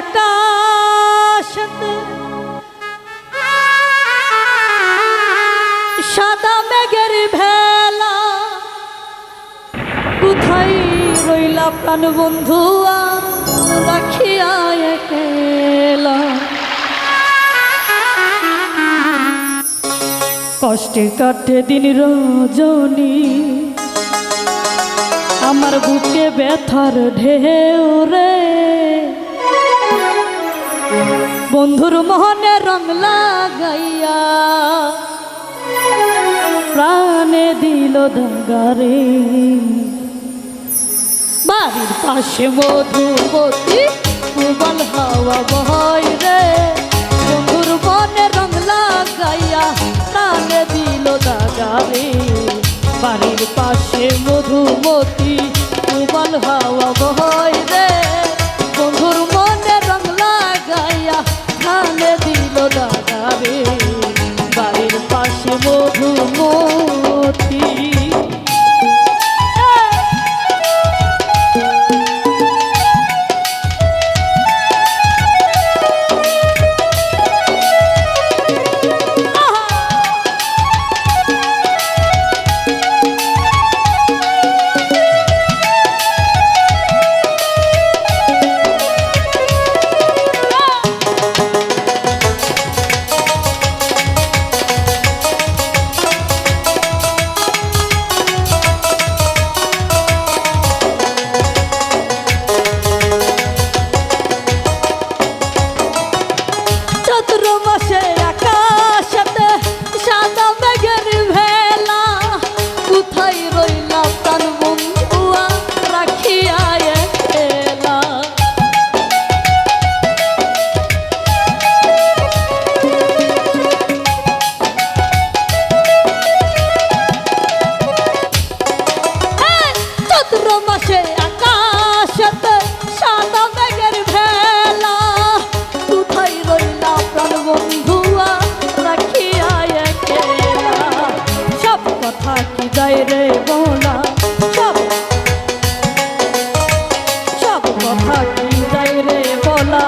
আকাশতে সাদা মেঘের ভেলা। কোথায় রইলা প্রাণ বন্ধু রাখিয়া একেলা। কষ্টে কাটে দিন রজনী। আমার বুকে ব্যথার ঢেউ রে। বন্ধুর মোহনে রং লাগাইয়া প্রাণে দিল দাগারে বাড়ির পাশে মধুমতি প্রবল হাওয়া বয় রে। রে বলা,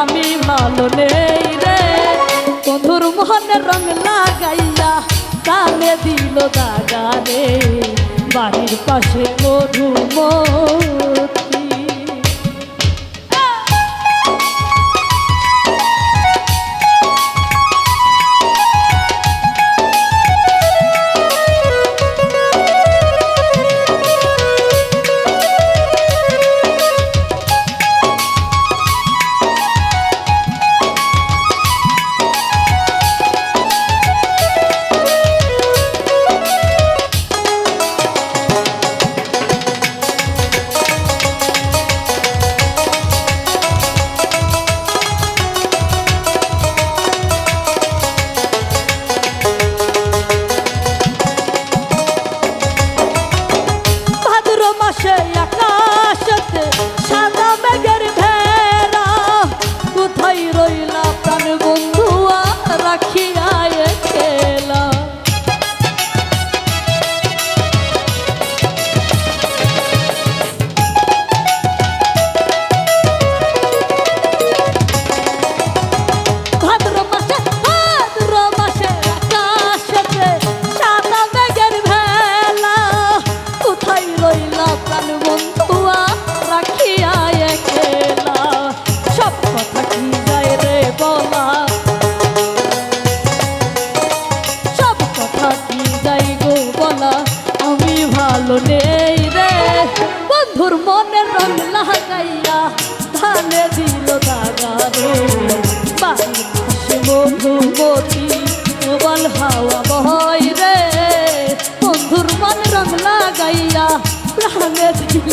আমি ভালো নেই রে। বন্ধুর মোহনে রং লাগাইয়া কানে দিল দাগা রে বাড়ির পাশে মধুমতি ভালো নেই রে। বন্ধুর মনে রং লাগাইয়া ধানে দিল দাগা রে। পাশে মধুমতি প্রবল হাওয়া বয় রে। বন্ধুর মনে রং। লাগাইয়া প্রাণে দিল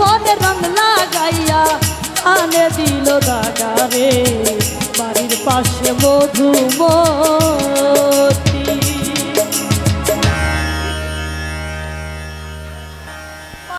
মনে রং লাগাইয়া আনে দিল রে। বাড়ির পাশে মধুমতি